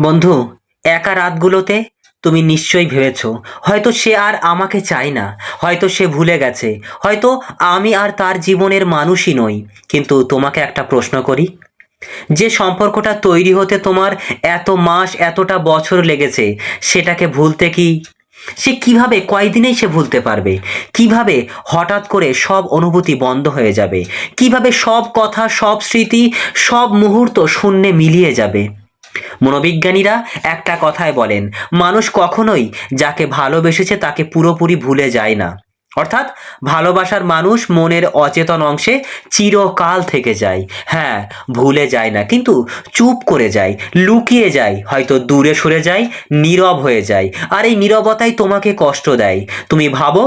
বন্ধু, একা রাতগুলোতে তুমি নিশ্চয়ই ভেবেছ, হয়তো সে আর আমাকে চায় না, হয়তো সে ভুলে গেছে, হয়তো আমি আর তার জীবনের মানুষই নই, কিন্তু তোমাকে একটা প্রশ্ন করি। যে সম্পর্কটা তৈরি হতে তোমার এত মাস, এতটা বছর লেগেছে, সেটাকে ভুলতে কি? সে কীভাবে, কয়দিনেই সে ভুলতে পারবে? কীভাবে হঠাৎ করে সব অনুভূতি বন্ধ হয়ে যাবে? কীভাবে সব কথা, সব স্মৃতি, সব মুহূর্ত শূন্যে মিলিয়ে যাবে? মনোবিজ্ঞানীরা একটা কথায় বলেন, মানুষ কখনোই যাকে ভালোবেসেছে তাকে পুরোপুরি ভুলে যায় না। অর্থাৎ, ভালোবাসার মানুষ মনের অচেতন অংশে চিরকাল থেকে যায়। হ্যাঁ ভুলে যায় না, কিন্তু চুপ করে যায়, লুকিয়ে যায়, হয়তো দূরে সরে যায়, নীরব হয়ে যায়। আর এই নীরবতাই তোমাকে কষ্ট দেয়। তুমি ভাবো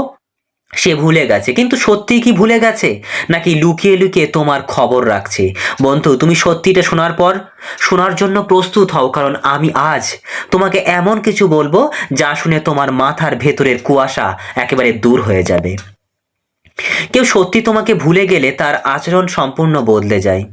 সে ভুলে গেছে। কিন্তু সত্যি কি ভুলে গেছে? নাকি লুকিয়ে লুকিয়ে তোমার খবর রাখছে? বন্ধু, তুমি সত্যিটা শোনার পর, শোনার জন্য প্রস্তুত হও, কারণ আমি আজ তোমাকে এমন কিছু বলব, যা শুনে তোমার মাথার ভেতরের কুয়াশা একেবারে দূর হয়ে যাবে। কেউ সত্যি তোমাকে ভুলে গেলে তার আচরণ সম্পূর্ণ বদলে যায়।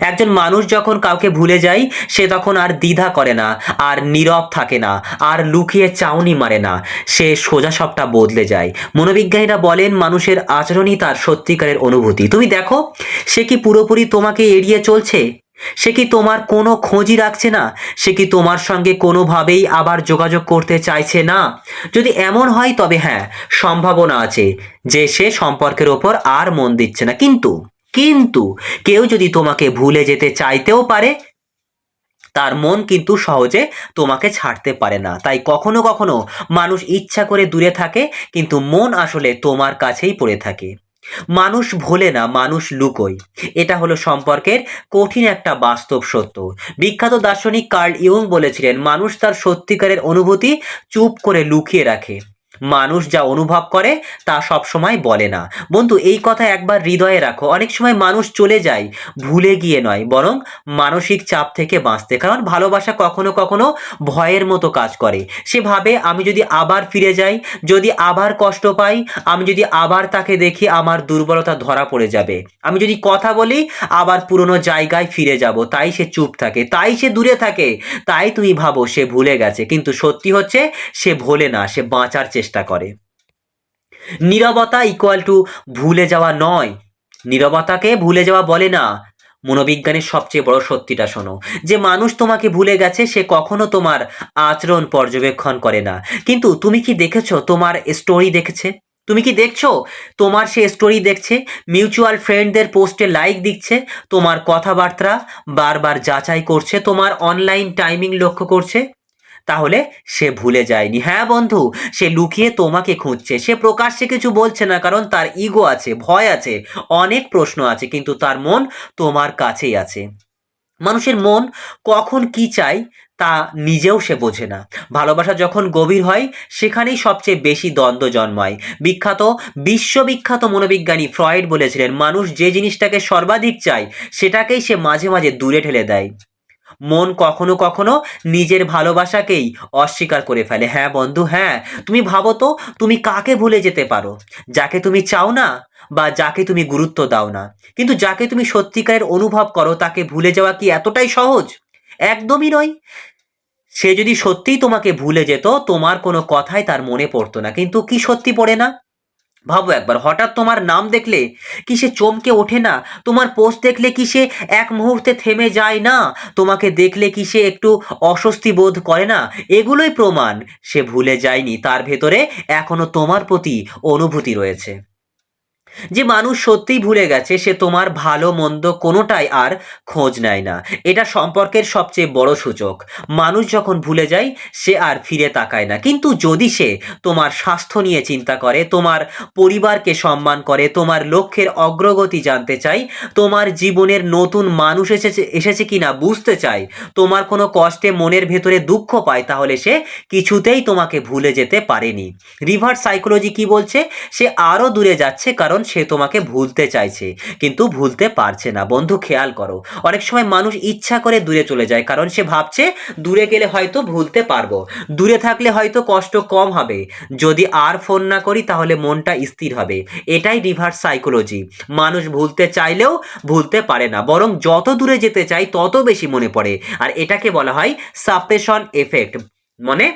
একজন মানুষ যখন কাউকে ভুলে যায়, সে তখন আর দ্বিধা করে না, আর নীরব থাকে না, আর লুকিয়ে চাউনি মারে না, সে সোজা সবটা বদলে যায়। মনোবিজ্ঞানীরা বলেন, মানুষের আচরণই তার সত্যিকারের অনুভূতি। তুমি দেখো, সে কি পুরোপুরি তোমাকে এড়িয়ে চলছে? সে কি তোমার কোনো খোঁজই রাখছে না? সে কি তোমার সঙ্গে কোনোভাবেই আবার যোগাযোগ করতে চাইছে না? যদি এমন হয়, তবে হ্যাঁ সম্ভাবনা আছে যে সে সম্পর্কের ওপর আর মন দিচ্ছে না। কিন্তু কিন্তু কেউ যদি তোমাকে ভুলে যেতে চাইতেও পারে, তার মন কিন্তু সহজে তোমাকে ছাড়তে পারে না। তাই কখনো কখনো মানুষ ইচ্ছা করে দূরে থাকে, কিন্তু মন আসলে তোমার কাছেই পড়ে থাকে। মানুষ ভোলে না, মানুষ লুকোয়। এটা হলো সম্পর্কের কঠিন একটা বাস্তব সত্য। বিখ্যাত দার্শনিক কার্ল ইয়ং বলেছিলেন, মানুষ তার সত্যিকারের অনুভূতি চুপ করে লুকিয়ে রাখে। মানুষ যা অনুভব করে তা সব সময় বলে না। বন্ধু, এই কথা একবার হৃদয়ে রাখো। অনেক সময় মানুষ চলে যায় ভুলে গিয়ে নয়, বরং মানসিক চাপ থেকে বাঁচতে। কারণ ভালোবাসা কখনো কখনো ভয়ের মতো কাজ করে। সে ভাবে আমি যদি আবার ফিরে যাই, যদি আবার কষ্ট পাই, আমি যদি আবার তাকে দেখি, আমার দুর্বলতা ধরা পড়ে যাবে। আমি যদি কথা বলি, আবার পুরনো জায়গায় ফিরে যাব। তাই সে চুপ থাকে, তাই সে দূরে থাকে, তাই তুমি ভাবো সে ভুলে গেছে। কিন্তু সত্যি হচ্ছে, সে ভোলে না, সে বাঁচার চেষ্টা করে। নীরবতা ইকুয়াল টু ভুলে যাওয়া নয়। নীরবতাকে ভুলে যাওয়া বলে না। মনোবিজ্ঞানের সবচেয়ে বড় সত্যিটা শোনো, যে মানুষ তোমাকে ভুলে গেছে, সে কখনো তোমার আচরণ পর্যবেক্ষণ করে না। কিন্তু তুমি কি দেখেছ তোমার স্টোরি দেখেছে? তুমি কি দেখছ তোমার সে স্টোরি দেখছে? মিউচুয়াল ফ্রেন্ডদের পোস্টে লাইক দিচ্ছে, তোমার কথাবার্তা বারবার যাচাই করছে, তোমার অনলাইন টাইমিং লক্ষ্য করছে? তাহলে সে ভুলে যায়নি। হ্যাঁ বন্ধু, সে লুকিয়ে তোমাকে খুঁজছে। সে প্রকাশ্যে কিছু বলছে না, কারণ তার ইগো আছে, ভয় আছে, অনেক প্রশ্ন আছে, কিন্তু তার মন তোমার কাছেই আছে। মানুষের মন কখন কি চায় তা নিজেও সে বোঝে না। ভালোবাসা যখন গভীর হয়, সেখানেই সবচেয়ে বেশি দ্বন্দ্ব জন্মায়। বিখ্যাত, বিশ্ববিখ্যাত মনোবিজ্ঞানী ফ্রয়েড বলেছিলেন, মানুষ যে জিনিসটাকে সর্বাধিক চায়, সেটাকেই সে মাঝে মাঝে দূরে ঠেলে দেয়। মন কখনো কখনো নিজের ভালোবাসাকেই অস্বীকার করে ফেলে। হ্যাঁ বন্ধু হ্যাঁ তুমি ভাবো তো, তুমি কাকে ভুলে যেতে পারো? যাকে তুমি চাও না বা যাকে তুমি গুরুত্ব দাও না। কিন্তু যাকে তুমি সত্যিকারের অনুভব করো, তাকে ভুলে যাওয়া কি এতটাই সহজ? একদমই নয়। সে যদি সত্যিই তোমাকে ভুলে যেত, তোমার কোনো কথাই তার মনে পড়তো না। কিন্তু কি সত্যি পড়ে না? ভাবো একবার, হঠাৎ তোমার নাম দেখলে কি সে চমকে ওঠে না? তোমার পোস্ট দেখলে কি সে এক মুহূর্তে থেমে যায় না? তোমাকে দেখলে কি সে একটু অস্বস্তি বোধ করে না? এগুলোই প্রমাণ। সে ভুলে যায়নি, তার ভেতরে এখনও তোমার প্রতি অনুভূতি রয়েছে। যে মানুষ সত্যিই ভুলে গেছে, সে তোমার ভালো, মন্দ কোনোটাই আর খোঁজ নেয় না। এটা সম্পর্কের সবচেয়ে বড় সূচক। মানুষ যখন ভুলে যায়, সে আর ফিরে তাকায় না। কিন্তু যদি সে তোমার স্বাস্থ্য নিয়ে চিন্তা করে, তোমার পরিবারকে সম্মান করে, তোমার লক্ষ্যের অগ্রগতি জানতে চাই তোমার জীবনের নতুন মানুষ এসেছে এসেছে কিনা বুঝতে চায়, তোমার কোনো কষ্টে মনের ভেতরে দুঃখ পায়, তাহলে সে কিছুতেই তোমাকে ভুলে যেতে পারেনি। রিভার্স সাইকোলজি কি বলছে? সে আরও দূরে যাচ্ছে, কারণ সে তোমাকে ভুলতে চাইছে, কিন্তু ভুলতে পারছে না। বন্ধু, খেয়াল করো, অনেক সময় মানুষ ইচ্ছা করে দূরে চলে যায়, কারণ সে ভাবছে, দূরে গেলে হয়তো ভুলতে পারব, দূরে থাকলে হয়তো কষ্ট কম হবে। যদি আর ফোন না করি, তাহলে মনটা স্থির হবে। এটাই রিভার্স সাইকোলজি। মানুষ ভুলতে চাইলেও ভুলতে পারে না, বরং যত দূরে যেতে চাই, তত বেশি মনে পড়ে। আর এটাকে বলা হয় সাপ্রেশন এফেক্ট। মানে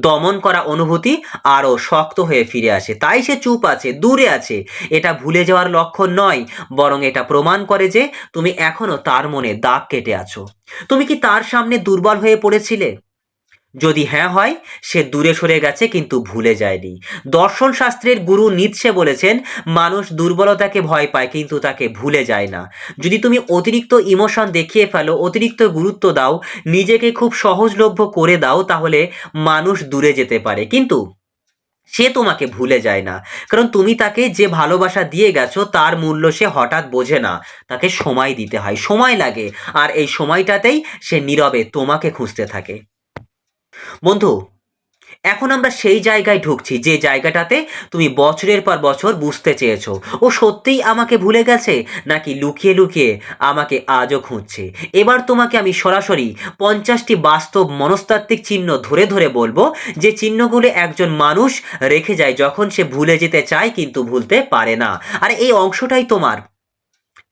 দমন করা অনুভূতি আরও শক্ত হয়ে ফিরে আসে। তাই সে চুপ আছে, দূরে আছে। এটা ভুলে যাওয়ার লক্ষণ নয়, বরং এটা প্রমাণ করে যে তুমি এখনও তার মনে দাগ কেটে আছো। তুমি কি তার সামনে দুর্বল হয়ে পড়েছিলে? যদি হ্যাঁ হয়, সে দূরে সরে গেছে কিন্তু ভুলে যায়নি। দর্শন শাস্ত্রের গুরু নিৎসে বলেছেন, মানুষ দুর্বলতাকে ভয় পায় কিন্তু তাকে ভুলে যায় না। যদি তুমি অতিরিক্ত ইমোশন দেখিয়ে ফেলো, অতিরিক্ত গুরুত্ব দাও, নিজেকে খুব সহজলভ্য করে দাও, তাহলে মানুষ দূরে যেতে পারে। কিন্তু সে তোমাকে ভুলে যায় না। কারণ তুমি তাকে যে ভালোবাসা দিয়ে গেছো, তার মূল্য সে হঠাৎ বোঝে না। তাকে সময় দিতে হয়, সময় লাগে। আর এই সময়টাতেই সে নীরবে তোমাকে খুঁজতে থাকে। বন্ধু, এখন আমরা সেই জায়গায় ঢুকছি যে জায়গাটাতে তুমি বছরের পর বছর বুঝতে চেয়েছো। ও সত্যিই আমাকে ভুলে গেছে? নাকি লুকিয়ে লুকিয়ে আমাকে আজও খুঁজছে? এবার তোমাকে আমি সরাসরি পঞ্চাশটি বাস্তব মনস্তাত্ত্বিক চিহ্ন ধরে ধরে বলব, যে চিহ্নগুলো একজন মানুষ রেখে যায় যখন সে ভুলে যেতে চায় কিন্তু ভুলতে পারে না। আর এই অংশটাই তোমার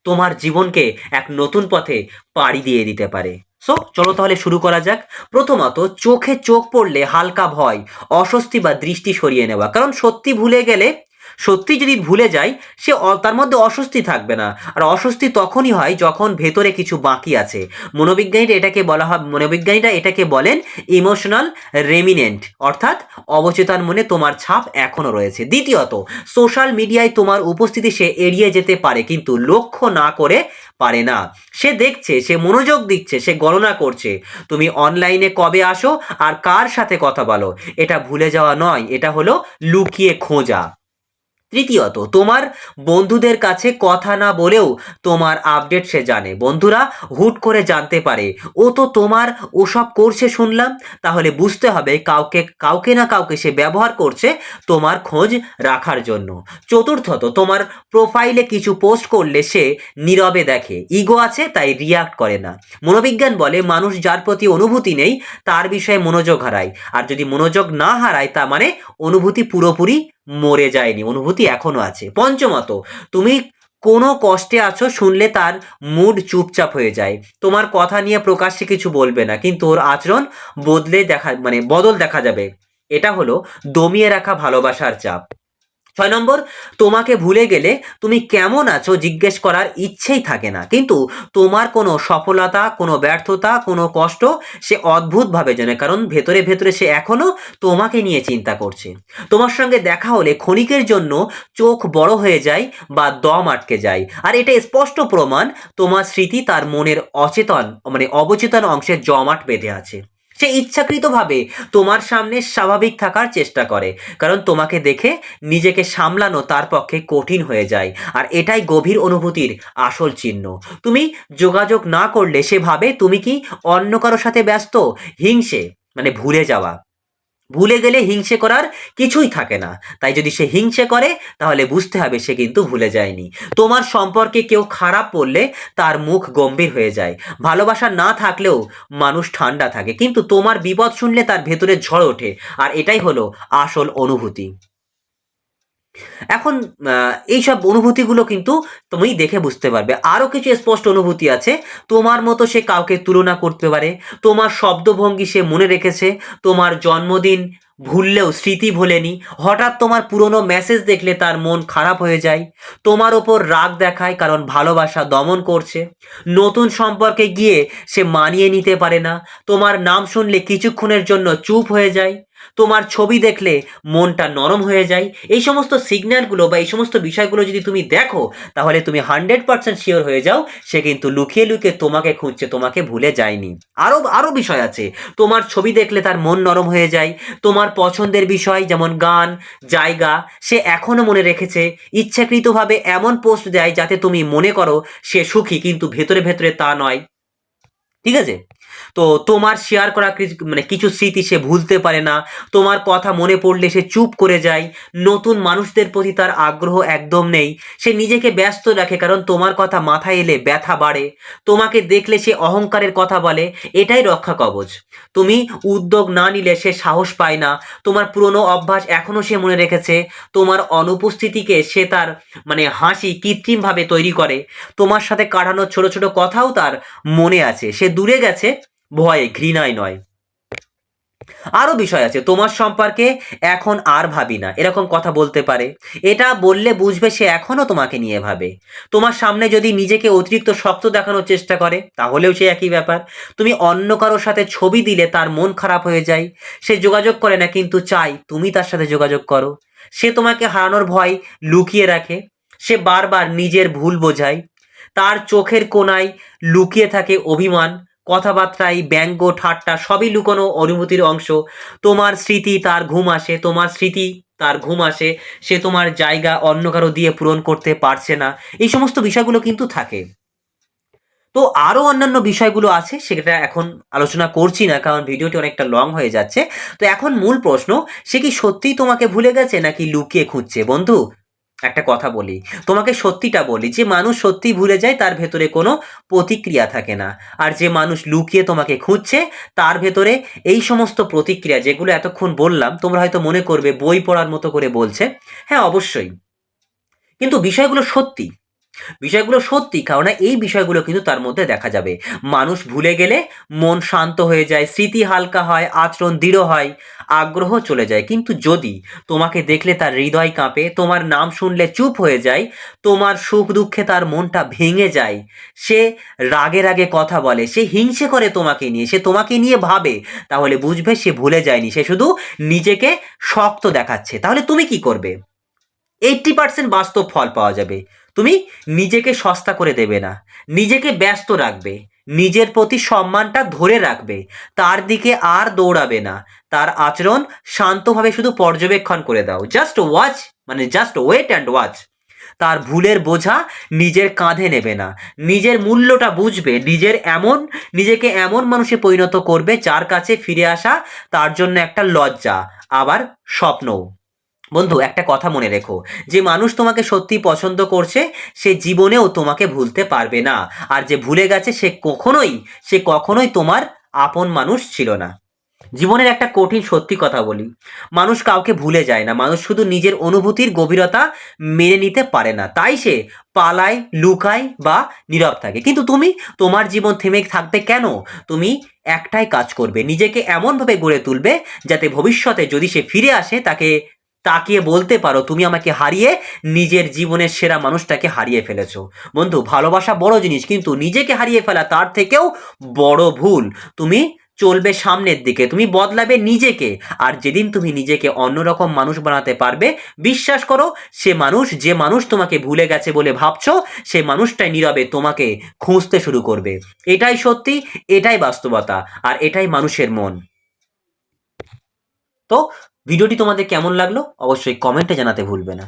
তোমার জীবনকে এক নতুন পথে পাড়ি দিয়ে দিতে পারে। সো চলো তাহলে শুরু করা যাক। প্রথমত, চোখে চোখ পড়লে হালকা ভয়, অস্বস্তি বা দৃষ্টি সরিয়ে নেওয়া। কারণ সত্যি ভুলে গেলে সত্যি যদি ভুলে যায় সে তার মধ্যে অস্বস্তি থাকবে না। আর অস্বস্তি তখনই হয় যখন ভেতরে কিছু বাকি আছে। মনোবিজ্ঞানীরা এটাকে বলা হয়, মনোবিজ্ঞানীরা এটাকে বলেন ইমোশনাল রেমিনেন্ট অর্থাৎ অবচেতন মনে তোমার ছাপ এখনও রয়েছে। দ্বিতীয়ত সোশ্যাল মিডিয়ায় তোমার উপস্থিতি সে এড়িয়ে যেতে পারে, কিন্তু লক্ষ্য না করে পারে না। সে দেখছে, সে মনোযোগ দিচ্ছে, সে গণনা করছে। তুমি অনলাইনে কবে আসো আর কার সাথে কথা বলো? এটা ভুলে যাওয়া নয়, এটা হলো লুকিয়ে খোঁজা। তৃতীয়ত, তোমার বন্ধুদের কাছে কথা না বলেও তোমার আপডেট সে জানে। বন্ধুরা, হুট করে জানতে পারে। ও তো তোমার ওসব করছে শুনলাম। তাহলে বুঝতে হবে কাউকে কাউকে না কাউকে সে ব্যবহার করছে তোমার খোঁজ রাখার জন্য। চতুর্থত, তোমার প্রোফাইলে কিছু পোস্ট করলে সে নীরবে দেখে। ইগো আছে, তাই রিয়াক্ট করে না। মনোবিজ্ঞান বলে, মানুষ যার প্রতি অনুভূতি নেই, তার বিষয়ে মনোযোগ হারায়। আর যদি মনোযোগ না হারায় তা মানে অনুভূতি পুরোপুরি মরে যায়নি, অনুভূতি এখনও আছে। পঞ্চমত, তুমি কোনো কষ্টে আছো শুনলে তার মুড চুপচাপ হয়ে যায়। তোমার কথা নিয়ে প্রকাশ্যে কিছু বলবে না, কিন্তু ওর আচরণ বদলে দেখা মানে বদল দেখা যাবে। এটা হলো দমিয়ে রাখা ভালোবাসার চাপ। ছয় নম্বর, তোমাকে ভুলে গেলে তুমি কেমন আছো জিজ্ঞেস করার ইচ্ছেই থাকে না। কিন্তু তোমার কোনো সফলতা, কোনো ব্যর্থতা, কোনো কষ্ট সে অদ্ভুতভাবে জানে, কারণ ভেতরে ভেতরে সে এখনও তোমাকে নিয়ে চিন্তা করছে। তোমার সঙ্গে দেখা হলে ক্ষণিকের জন্য চোখ বড় হয়ে যায় বা দম আটকে যায়। আর এটা স্পষ্ট প্রমাণ, তোমার স্মৃতি তার মনের অচেতন মানে অবচেতন অংশে জমাট বেঁধে আছে। সে ইচ্ছাকৃতভাবে তোমার সামনে স্বাভাবিক থাকার চেষ্টা করে, কারণ তোমাকে দেখে নিজেকে সামলানো তার পক্ষে কঠিন হয়ে যায়, আর এটাই গভীর অনুভূতির আসল চিহ্ন। তুমি যোগাযোগ না করলে সে ভাবে তুমি কি অন্য কারোর সাথে ব্যস্ত? হিংসে মানে ভুলে যাওয়া। ভুলে গেলে হিংসে করার কিছুই থাকে না। তাই যদি সে হিংসে করে, তাহলে বুঝতে হবে সে কিন্তু ভুলে যায়নি। তোমার সম্পর্কে কেউ খারাপ পড়লে তার মুখ গম্ভীর হয়ে যায়। ভালোবাসা না থাকলেও মানুষ ঠান্ডা থাকে। কিন্তু তোমার বিপদ শুনলে তার ভেতরে ঝড় ওঠে। আর এটাই হলো আসল অনুভূতি। এখন এইসব অনুভূতিগুলো কিন্তু তুমি দেখে বুঝতে পারবে। আরও কিছু স্পষ্ট অনুভূতি আছে। তোমার মতো সে কাউকে তুলনা করতে পারে। তোমার শব্দভঙ্গি সে মনে রেখেছে। তোমার জন্মদিন ভুললেও স্মৃতি ভোলেনি। হঠাৎ তোমার পুরনো মেসেজ দেখলে তার মন খারাপ হয়ে যায়। তোমার ওপর রাগ দেখায় কারণ ভালোবাসা দমন করছে। নতুন সম্পর্কে গিয়ে সে মানিয়ে নিতে পারে না। তোমার নাম শুনলে কিছুক্ষণের জন্য চুপ হয়ে যায়। তোমার ছবি দেখলে মনটা নরম হয়ে যায়। এই সমস্ত সিগন্যালগুলো বা এই সমস্ত বিষয়গুলো যদি তুমি দেখো, তাহলে তুমি হান্ড্রেড পার্সেন্ট শিওর হয়ে যাও, সে কিন্তু লুকিয়ে লুকিয়ে তোমাকে খুঁজছে, তোমাকে ভুলে যায়নি। আরও আরও বিষয় আছে। তোমার ছবি দেখলে তার মন নরম হয়ে যায়। তোমার পছন্দের বিষয় যেমন গান, জায়গা, সে এখনও মনে রেখেছে। ইচ্ছাকৃতভাবে এমন পোস্ট দেয় যাতে তুমি মনে করো সে সুখী, কিন্তু ভেতরে ভেতরে তা নয়। ঠিক আছে? তো তোমার শেয়ার করা মানে কিছু স্মৃতি সে ভুলতে পারে না। তোমার কথা মনে পড়লে সে চুপ করে যায়। নতুন মানুষদের প্রতি তার আগ্রহ একদম নেই। সে নিজেকে ব্যস্ত রাখে কারণ তোমার কথা মাথায় এলে ব্যথা বাড়ে। তোমাকে দেখলে সে অহংকারের কথা বলে, এটাই রক্ষা কবচ। তুমি উদ্যোগ না নিলে সে সাহস পায় না। তোমার পুরনো অভ্যাস এখনও সে মনে রেখেছে। তোমার অনুপস্থিতিকে সে তার মানে হাসি কৃত্রিমভাবে তৈরি করে। তোমার সাথে কাটানো ছোট ছোট কথাও তার মনে আছে। সে দূরে গেছে ভয়ে ঘৃণায় নয়। আরও বিষয় আছে, তোমার সম্পর্কে এখন আর ভাবি না। এরকম কথা বলতে পারে। এটা বললে বুঝবে সে এখনও তোমাকে নিয়ে ভাবে। তোমার সামনে যদি নিজেকে অতিরিক্ত শক্ত দেখানোর চেষ্টা করে, তাহলেও সে একই ব্যাপার। তুমি অন্য কারোর সাথে ছবি দিলে তার মন খারাপ হয়ে যায়। সে যোগাযোগ করে না, কিন্তু চাই তুমি তার সাথে যোগাযোগ করো। সে তোমাকে হারানোর ভয় লুকিয়ে রাখে। সে বারবার নিজের ভুল বোঝায়। তার চোখের কোনায় লুকিয়ে থাকে অভিমান। কথাবার্তায় ব্যঙ্গ, ঠাট্টা সবই লুকোনো অনুভূতির অংশ। তোমার স্মৃতি তার ঘুম আসে, তোমার স্মৃতি তার ঘুম আসে, সে তোমার জায়গা অন্য কারও দিয়ে পূরণ করতে পারছে না। এই সমস্ত বিষয়গুলো কিন্তু থাকে। তো আরও অন্যান্য বিষয়গুলো আছে, সেটা এখন আলোচনা করছি না, কারণ ভিডিওটি অনেকটা লং হয়ে যাচ্ছে। তো এখন মূল প্রশ্ন, সে কি সত্যিই তোমাকে ভুলে গেছে নাকি লুকিয়ে খুঁজছে? বন্ধু একটা কথা বলি। তোমাকে সত্যিটা বলি, যে মানুষ সত্যি ভুলে যায়, তার ভেতরে কোনো প্রতিক্রিয়া থাকে না। আর যে মানুষ লুকিয়ে তোমাকে খুঁজছে, তার ভেতরে এই সমস্ত প্রতিক্রিয়া যেগুলো এতক্ষণ বললাম, তোমরা হয়তো মনে করবে বই পড়ার মতো করে বলছে। হ্যাঁ অবশ্যই। কিন্তু বিষয়গুলো সত্যি। বিষয়গুলো সত্যি কারণ এই বিষয়গুলো কিন্তু তার মধ্যে দেখা যাবে। মানুষ ভুলে গেলে মন শান্ত হয়ে যায়, স্মৃতি হালকা হয়, আচরণ দৃঢ় হয়, আগ্রহ চলে যায়। কিন্তু যদি তোমাকে দেখলে তার হৃদয় কাঁপে, তোমার নাম শুনলে চুপ হয়ে যায়, তোমার সুখ দুঃখে তার মনটা ভেঙে যায়, সে রাগে রাগে কথা বলে, সে হিংসে করে তোমাকে নিয়ে, সে তোমাকে নিয়ে ভাবে, তাহলে বুঝবে সে ভুলে যায়নি, সে শুধু নিজেকে শক্ত দেখাচ্ছে। তাহলে তুমি কি করবে? এইট্টি পার্সেন্ট বাস্তব ফল পাওয়া যাবে। তুমি নিজেকে সস্তা করে দেবে না। নিজেকে ব্যস্ত রাখবে। নিজের প্রতি সম্মানটা ধরে রাখবে। তার দিকে আর দৌড়াবে না। তার আচরণ শান্তভাবে শুধু পর্যবেক্ষণ করে দাও। জাস্ট ওয়াচ মানে জাস্ট ওয়েট অ্যান্ড ওয়াচ তার ভুলের বোঝা নিজের কাঁধে নেবে না। নিজের মূল্যটা বুঝবে। নিজের এমন, নিজেকে এমন মানুষে পরিণত করবে যার কাছে ফিরে আসা তার জন্য একটা লজ্জা, আবার স্বপ্নও। বন্ধু, একটা কথা মনে রেখো। যে মানুষ তোমাকে সত্যি পছন্দ করছে, সে জীবনেও তোমাকে ভুলতে পারবে না। আর যে ভুলে গেছে, সে কখনোই সে কখনোই তোমার আপন মানুষ ছিল না। জীবনের একটা কঠিন সত্যি কথা বলি। মানুষ কাউকে ভুলে যায় না। মানুষ শুধু নিজের অনুভূতির গভীরতা মেনে নিতে পারে না। তাই সে পালায়, লুকায় বা নীরব থাকে। কিন্তু তুমি তোমার জীবন থেমে থাকবে কেন? তুমি একটাই কাজ করবে। নিজেকে এমনভাবে গড়ে তুলবে যাতে ভবিষ্যতে যদি সে ফিরে আসে, তাকে তাকিয়ে বলতে পারো, তুমি আমাকে হারিয়ে নিজের জীবনের সেরা মানুষটাকে হারিয়ে ফেলেছো। বন্ধু, ভালোবাসা বড় জিনিস, কিন্তু নিজেকে হারিয়ে ফেলা তার থেকেও বড় ভুল। তুমি চলবে সামনের দিকে, তুমি বদলাবে নিজেকে। আর যেদিন তুমি নিজেকে অন্যরকম মানুষ বানাতে পারবে, বিশ্বাস করো, সে মানুষ, যে মানুষ তোমাকে ভুলে গেছে বলে ভাবছ, সে মানুষটাই নীরবে তোমাকে খুঁজতে শুরু করবে। এটাই সত্যি, এটাই বাস্তবতা, আর এটাই মানুষের মন। তো ভিডিওটি তোমাদের কেমন লাগল অবশ্যই কমেন্টে জানাতে ভুলবে না।